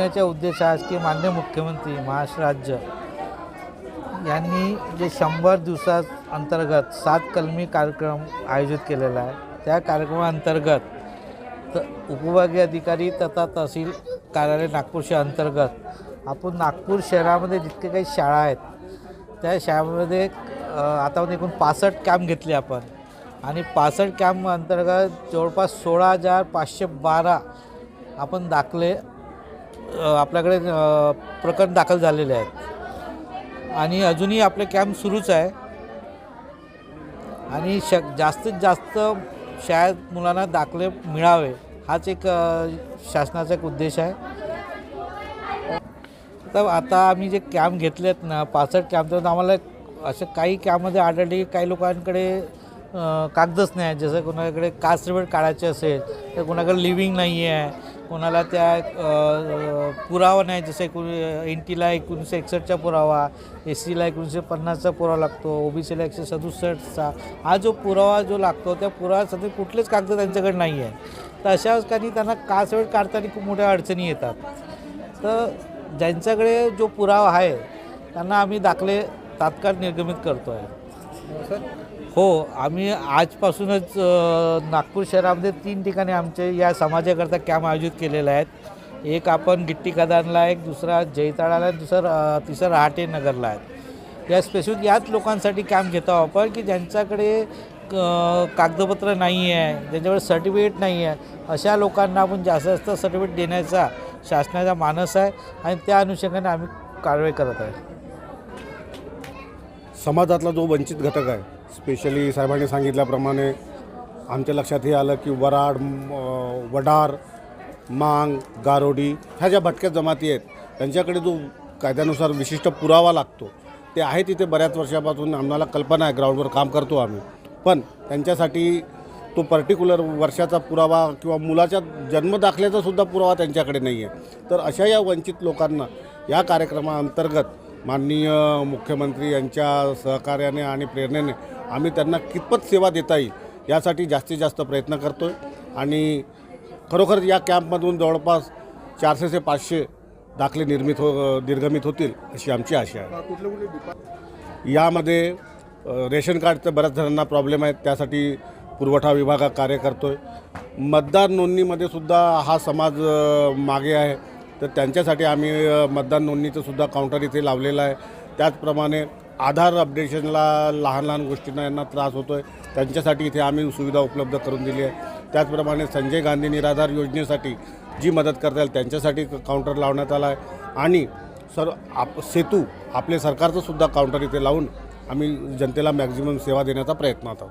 देण्याचा उद्देश आहे की मान्य मुख्यमंत्री महाराष्ट्र राज्य यांनी जे शंभर दिवसा अंतर्गत सात कलमी कार्यक्रम आयोजित केलेला आहे त्या कार्यक्रमाअंतर्गत त उपविभागीय अधिकारी तथा तहसील कार्यालय नागपूर शहर अंतर्गत आपण नागपूर शहरामध्ये जितके काही शाळा आहेत त्या शाळेमध्ये आता आतापर्यंत एकूण पासष्ट कॅम्प घेतले आपण आणि पासष्ट कॅम्प अंतर्गत जवळपास सोळा हजार पाचशे बारा आपण दाखले आपल्याकडे प्रकरण दाखल झालेले आहेत. आणि अजूनही आपले कॅम्प सुरूच आहे. आणि श जास्तीत जास्त शाळेत मुलांना दाखले मिळावे हाच एक शासनाचा एक उद्देश आहे. तर आता आम्ही जे कॅम्प घेतले आहेत ना पासष्ट कॅम्प तर आम्हाला असं काही कॅम्पमध्ये आढळले की काही लोकांकडे कागदच नाही. जसं कोणाकडे कास्ट सर्टिफिकेट काढायचे असेल तर कोणाकडे लिव्हिंग नाही आहे कोणाला त्या पुरावा नाही. जसं एकूण एन टीला एकोणीसशे एकसष्टचा पुरावा एस सीला एकोणीसशे पन्नासचा पुरावा लागतो ओ बी सीला एकशे सदुसष्टचा. हा जो पुरावा जो लागतो त्या पुरावा सध्या कुठलेच कागद त्यांच्याकडे नाही आहे. तर अशा ठिकाणी त्यांना कास्ट सर्टिफिकेट काढताना खूप मोठ्या अडचणी येतात. तर ज्यांच्याकडे जो पुरावा आहे त्यांना आम्ही दाखले तात्काळ निर्गमित करतो आहे हो, हो आम्ही आजपासूनच नागपूर शहरामध्ये तीन ठिकाणी आमचे या समाजाकरता कॅम्प आयोजित केलेले आहेत. एक आपण गिट्टी कदानला आहे, एक दुसरा जैताळाला आहे, दुसरा तिसरा रहाटे नगरला आहे या स्पेसिफिक याच लोकांसाठी कॅम्प घेतो आपण की ज्यांच्याकडे क- कागदपत्र नाही आहे ज्यांच्याकडे सर्टिफिकेट नाही आहे अशा लोकांना आपण जास्तीत जास्त सर्टिफिकेट देण्याचा शासनाचा मानस आहे आणि त्या अनुषंगाने आम्ही कारवाई करत आहे. समाजातला जो वंचित घटक आहे स्पेशली साहेबांनी सांगितल्याप्रमाणे आमच्या लक्षात हे आलं की वराड वडार मांग गारोडी ह्या ज्या भटक्या जमाती आहेत त्यांच्याकडे जो कायद्यानुसार विशिष्ट पुरावा लागतो ते आहे तिथे बऱ्याच वर्षापासून आम्हाला कल्पना आहे ग्राउंडवर काम करतो आम्ही. पण त्यांच्यासाठी तो पर्टिक्युलर वर्षाचा पुरावा किंवा मुलाच्या जन्मदाखल्याचा सुद्धा पुरावा त्यांच्याकडे नाही आहे तर अशा या वंचित लोकांना या कार्यक्रमाअंतर्गत माननीय मुख्यमंत्री यांच्या सहकार्याने आणि प्रेरणेने आम्ही त्यांना कितपत सेवा देता येईल यासाठी जास्तीत जास्त प्रयत्न करतो आहे आणि खरोखर या कॅम्पमधून जवळपास चारशे ते पाचशे दाखले निर्मित हो निर्गमित होतील अशी आमची आशा आहे. यामध्ये रेशन कार्डचं बऱ्याच जणांना प्रॉब्लेम आहेत त्यासाठी पुरवठा विभाग कार्य करतो आहे मतदार नोंदणीमध्ये सुद्धा हा समाज मागे आहे. तर त्यांच्यासाठी आम्ही मतदान नोंदणीचं सुद्धा काउंटर इथे लावलेलं आहे. त्याचप्रमाणे आधार अपडेशनला लहान लहान गोष्टींना यांना त्रास होतो आहे त्यांच्यासाठी इथे आम्ही सुविधा उपलब्ध करून दिली आहे. त्याचप्रमाणे संजय गांधी निराधार योजनेसाठी जी मदत करता येईल त्यांच्यासाठी काउंटर लावण्यात आला आहे. आणि सर आप सेतू आपले सरकारचंसुद्धा काउंटर इथे लावून आम्ही जनतेला मॅक्झिमम सेवा देण्याचा प्रयत्न आहोत